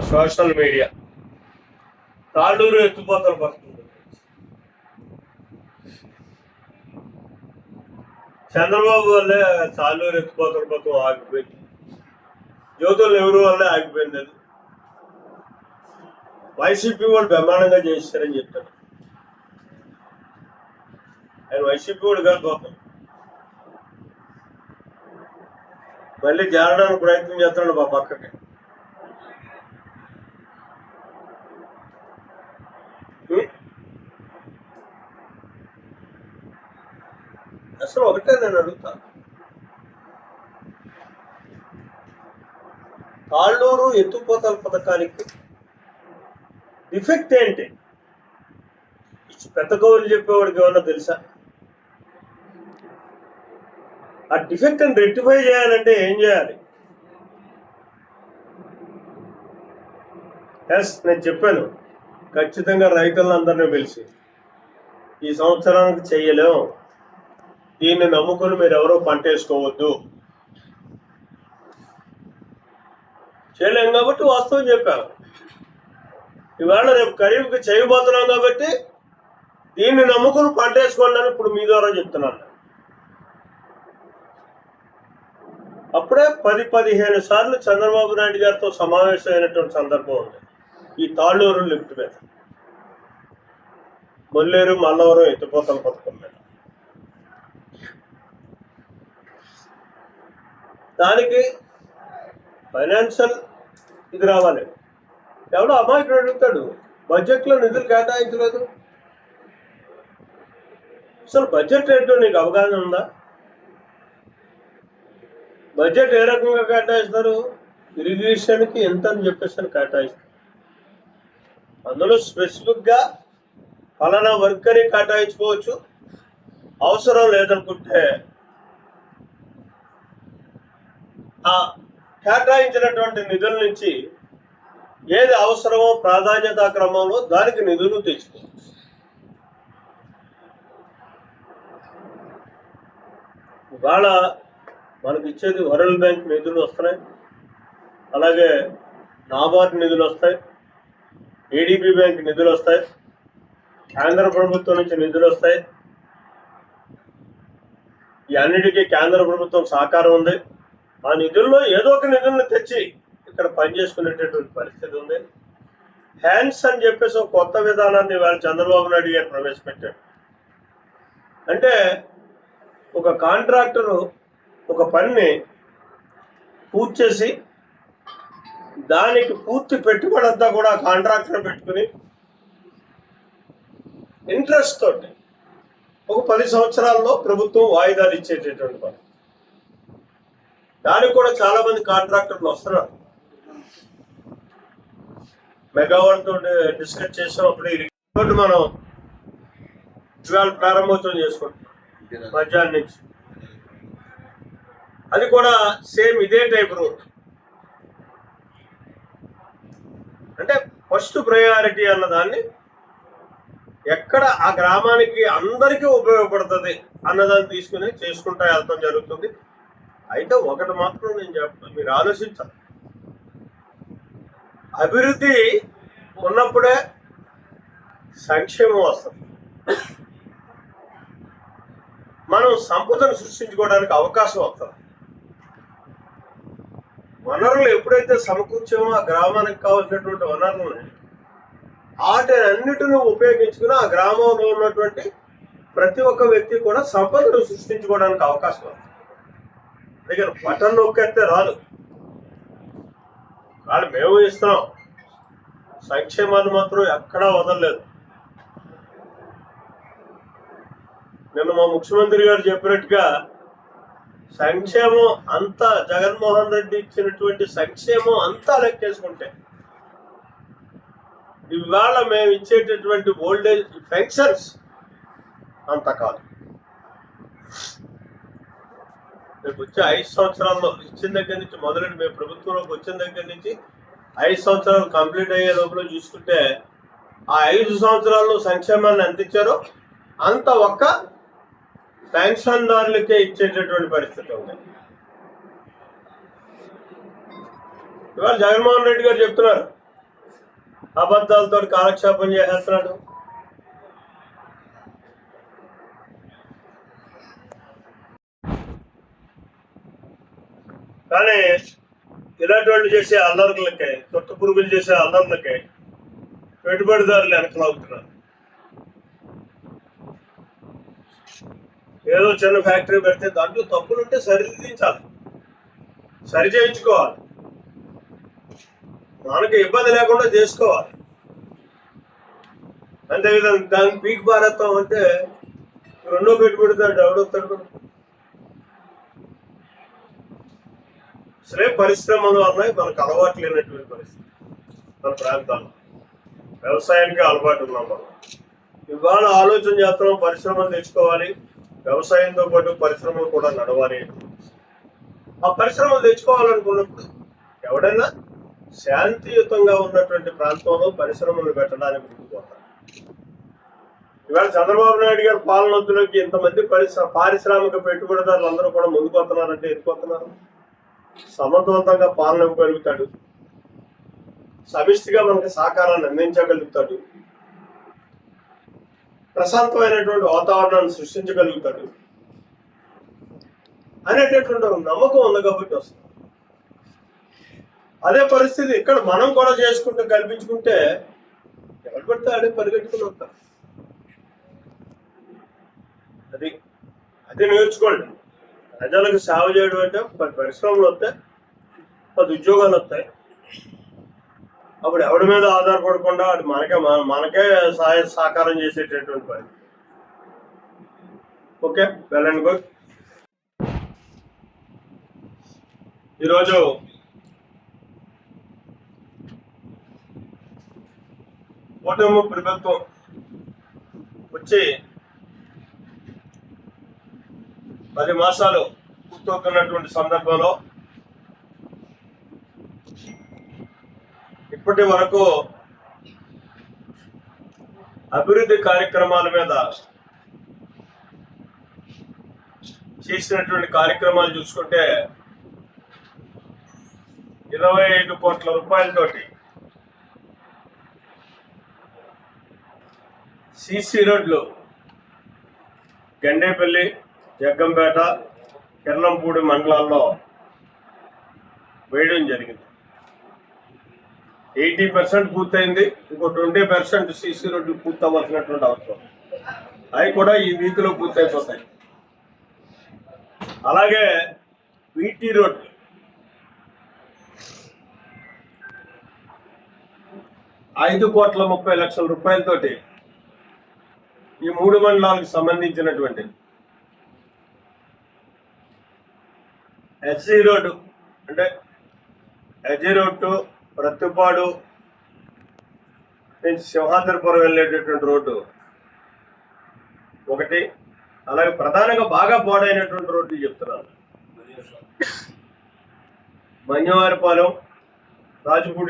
Social media. Talluru ఎత్తుపోతలు పడుతుంది. చంద్రబాబు వల్లే తాళ్ళూరు ఎత్తుపోతల పథకం ఆగిపోయింది. యువతలు ఎవరు వల్లే ఆగిపోయింది అది? వైసీపీ వాళ్ళు బ్రహ్మాండంగా చేస్తారని చెప్తారు. ఆయన వైసీపీ వాడు కాదు పాపం. మళ్ళీ చేరడానికి ప్రయత్నం చేస్తున్నాడు మా పక్కకి. అసలు ఒకటే నేను అడుగుతాను కాళ్ళూరు ఎత్తుపోతల పథకానికి డిఫెక్ట్ ఏంటి? పెద్ద కౌలు చెప్పేవాడికి ఏమన్నా తెలుసా? ఆ డిఫెక్ట్ని రెక్టిఫై చేయాలంటే ఏం చేయాలి? ఎస్ నేను చెప్పాను. ఖచ్చితంగా రైతులందరినీ పిలిచి ఈ సంవత్సరానికి చెయ్యలేం దీన్ని నమ్ముకుని మీరు ఎవరో పంట వేసుకోవద్దు చేయలేం కాబట్టి వాస్తవం చెప్పాను ఇవాళ రేపు ఖరీఫ్కి చేయబోతున్నాం కాబట్టి దీన్ని నమ్ముకుని పంటేసుకోండి అని ఇప్పుడు మీ ద్వారా చెప్తున్నాను. అప్పుడే పది పదిహేను సార్లు చంద్రబాబు నాయుడు గారితో సమావేశమైనటువంటి సందర్భం ఉంది. ఈ తాళ్ళూరు లిఫ్ట్ మీద. మొల్లేరు మల్లవరం ఎత్తిపోతల పథకం మీద దానికి ఫైనాన్షియల్ ఇది రావాలి. ఎవడో అమాయకుడు అడుగుతాడు బడ్జెట్లో నిధులు కేటాయించలేదు. అసలు బడ్జెట్ ఏంటో నీకు అవగాహన ఉందా? బడ్జెట్ ఏ రకంగా కేటాయిస్తారు? ఇరిగేషన్కి ఎంత అని చెప్పేసి అని కేటాయిస్తారు. అందులో స్పెసిఫిక్గా ఫలానా వర్క్ అని కేటాయించుకోవచ్చు. అవసరం లేదనుకుంటే ఆ కేటాయించినటువంటి నిధుల నుంచి ఏది అవసరమో ప్రాధాన్యత క్రమంలో దానికి నిధులు తెచ్చుకోవచ్చు. ఇవాళ మనకి ఇచ్చేది వరల్డ్ బ్యాంక్ నిధులు వస్తున్నాయి. అలాగే నాబార్డ్ నిధులు వస్తాయి. ఏడీబీ బ్యాంక్ నిధులు వస్తాయి. కేంద్ర ప్రభుత్వం నుంచి నిధులు వస్తాయి. ఈ అన్నిటికీ కేంద్ర ప్రభుత్వం సహకారం ఉంది. ఆ నిధుల్లో ఏదో ఒక నిధులను తెచ్చి ఇక్కడ పనిచేసుకునేటటువంటి పరిస్థితి ఉంది. హ్యాండ్స్ అని చెప్పేసి ఒక కొత్త విధానాన్ని వాళ్ళు చంద్రబాబు నాయుడు గారు ప్రవేశపెట్టాడు అంటే ఒక కాంట్రాక్టరు ఒక పనిని పూర్తి చేసి దానికి పూర్తి పెట్టుబడి అంతా కూడా కాంట్రాక్టర్ పెట్టుకుని ఇంట్రెస్ట్ తోటి ఒక పది సంవత్సరాల్లో ప్రభుత్వం వాయిదాలు ఇచ్చేటటువంటి పని దానికి కూడా చాలా మంది కాంట్రాక్టర్లు వస్తున్నారు. మెగావాట్ తోటి డిస్కస్ చేసాం అప్పుడు ఈ రిపోర్ట్ మనం ఇవాళ ప్రారంభోత్సవం చేసుకుంటాం మధ్యాహ్నం నుంచి. అది కూడా సేమ్ ఇదే టైప్ రూట్. అంటే ఫస్ట్ ప్రయారిటీ అన్న దాన్ని ఎక్కడ ఆ గ్రామానికి అందరికీ ఉపయోగపడుతుంది అన్నదాన్ని తీసుకుని చేసుకుంటా వెళ్తాం జరుగుతుంది. అయితే ఒకటి మాత్రం నేను చెప్తాను మీరు ఆలోచించాలి. అభివృద్ధి ఉన్నప్పుడే సంక్షేమం వస్తుంది. మనం సంపదను సృష్టించుకోవడానికి అవకాశం వస్తుంది. వనరులు ఎప్పుడైతే సమకూర్చామో ఆ గ్రామానికి కావాల్సినటువంటి వనరులను వాటినన్నిటిని ఉపయోగించుకుని ఆ గ్రామంలో ఉన్నటువంటి ప్రతి ఒక్క వ్యక్తి కూడా సంపదను సృష్టించుకోవడానికి అవకాశం ఉంది అందుకని బటన్ నొక్కేస్తే రాదు. వాళ్ళు మేము ఇస్తున్నాం సంక్షేమాన్ని మాత్రం ఎక్కడా వదలలేదు. నిన్న మా ముఖ్యమంత్రి గారు చెప్పినట్టుగా సంక్షేమం అంతా జగన్మోహన్ రెడ్డి ఇచ్చినటువంటి సంక్షేమం అంతా లెక్కేసుకుంటే ఇవాళ మేము ఇచ్చేటటువంటి ఓల్డేజ్ పెన్షన్స్ అంత కాదు. రేపు వచ్చే ఐదు సంవత్సరాల్లో ఇచ్చిన దగ్గర నుంచి మొదలెట్టి మేము ప్రభుత్వంలోకి వచ్చిన దగ్గర నుంచి ఐదు సంవత్సరాలు కంప్లీట్ అయ్యే లోపల చూసుకుంటే ఆ ఐదు సంవత్సరాల్లో సంక్షేమాన్ని అందించారు. అంత ఒక్క పెన్షన్దారులకే ఇచ్చేటటువంటి పరిస్థితి ఉంది. ఇవాళ జగన్మోహన్ రెడ్డి గారు చెప్తున్నారు అబద్ధాలతో కాలక్షేపం చేసేస్తున్నాడు. కానీ ఇలాంటి వాళ్ళు చేసే అల్లర్లకే కొత్త పురుగులు చేసే అల్లర్లకే పెట్టుబడిదారులు వెనకలాగుతున్నారు ఏదో చిన్న ఫ్యాక్టరీ పెడితే దాంట్లో తప్పులు ఉంటే సరిదిద్దించాలి. సరి చేయించుకోవాలి. మనకి ఇబ్బంది లేకుండా చేసుకోవాలి. అంతేవిధంగా దాని పీక్ భారత్వం అంటే రెండో పెట్టుబడిదారుడు ఎవడొస్తాడు? సరే పరిశ్రమలు అన్నాయి మనకు అలవాటు లేనటువంటి పరిస్థితి మన ప్రాంతాల్లో. వ్యవసాయానికి అలవాటు ఉన్నాం మనం. ఇవాళ ఆలోచన చేస్తున్నాం పరిశ్రమలు తెచ్చుకోవాలి. వ్యవసాయంతో పాటు పరిశ్రమలు కూడా నడవాలి ఆ పరిశ్రమలు తెచ్చుకోవాలనుకున్నప్పుడు ఎవడైనా శాంతియుతంగా ఉన్నటువంటి ప్రాంతంలో పరిశ్రమలు పెట్టడానికి ముందుకు ఇవాళ చంద్రబాబు నాయుడు గారి పాలనొద్దులోకి ఇంతమంది పరిశ్ర పారిశ్రామిక పెట్టుబడిదారులు అందరూ కూడా ముందుకు వస్తున్నారంటే ఎందుకు వస్తున్నారు సమర్థవంతంగా పాలన ఇవ్వగలుగుతాడు సమిష్టిగా మనకి సహకారాన్ని అందించగలుగుతాడు. ప్రశాంతమైనటువంటి వాతావరణాన్ని సృష్టించగలుగుతాడు. అనేటటువంటి నమ్మకం ఉంది కాబట్టి వస్తుంది. అదే పరిస్థితి ఇక్కడ మనం కూడా చేసుకుంటూ కల్పించుకుంటే ఎవరు పడితే అడే పరిగెట్టుకుని వస్తారు. అది అది నేర్చుకోండి. ప్రజలకు సేవ చేయడం అంటే పది పరిశ్రమలు వస్తాయి పది ఉద్యోగాలు వస్తాయి. అప్పుడు ఎవడి మీద ఆధారపడకుండా అది మనకే మన- మనకే సహాయ సహకారం చేసేటటువంటి పని. ఓకే వెల్ అండ్ గుడ్ ఈరోజు కూటమి ప్రభుత్వం వచ్చి పది మాసాలు పూర్తవుతున్నటువంటి సందర్భంలో ఇప్పటి వరకు అభివృద్ధి కార్యక్రమాల మీద చేసినటువంటి కార్యక్రమాలు చూసుకుంటే ఇరవై ఐదు కోట్ల రూపాయలతోటి సిసి రోడ్లు గండేపల్లి జగ్గంపేట కిరణంపూడి మండలాల్లో వేయడం జరిగింది. ఎయిటీ పర్సెంట్ పూర్తయింది ఇంకో ట్వంటీ పర్సెంట్ సీసీ రోడ్లు పూర్తవలసినటువంటి అవసరం. అవి కూడా ఈ వీక్లో పూర్తయిపోతాయి. అలాగే వీటీ రోడ్ ఐదు కోట్ల ముప్పై లక్షల రూపాయలతోటి ఈ మూడు మండలాలకు సంబంధించినటువంటి ఎస్సీ రోడ్డు అంటే ఎస్జీ రోడ్ టు ప్రత్తిపాడు నుంచి సింహాద్రిపురం వెళ్ళేటటువంటి రోడ్డు. ఒకటి. అలాగే ప్రధానంగా బాగా పాడైనటువంటి రోడ్డు చెప్తున్నాను. మన్యవారిపాలెం రాజపూడి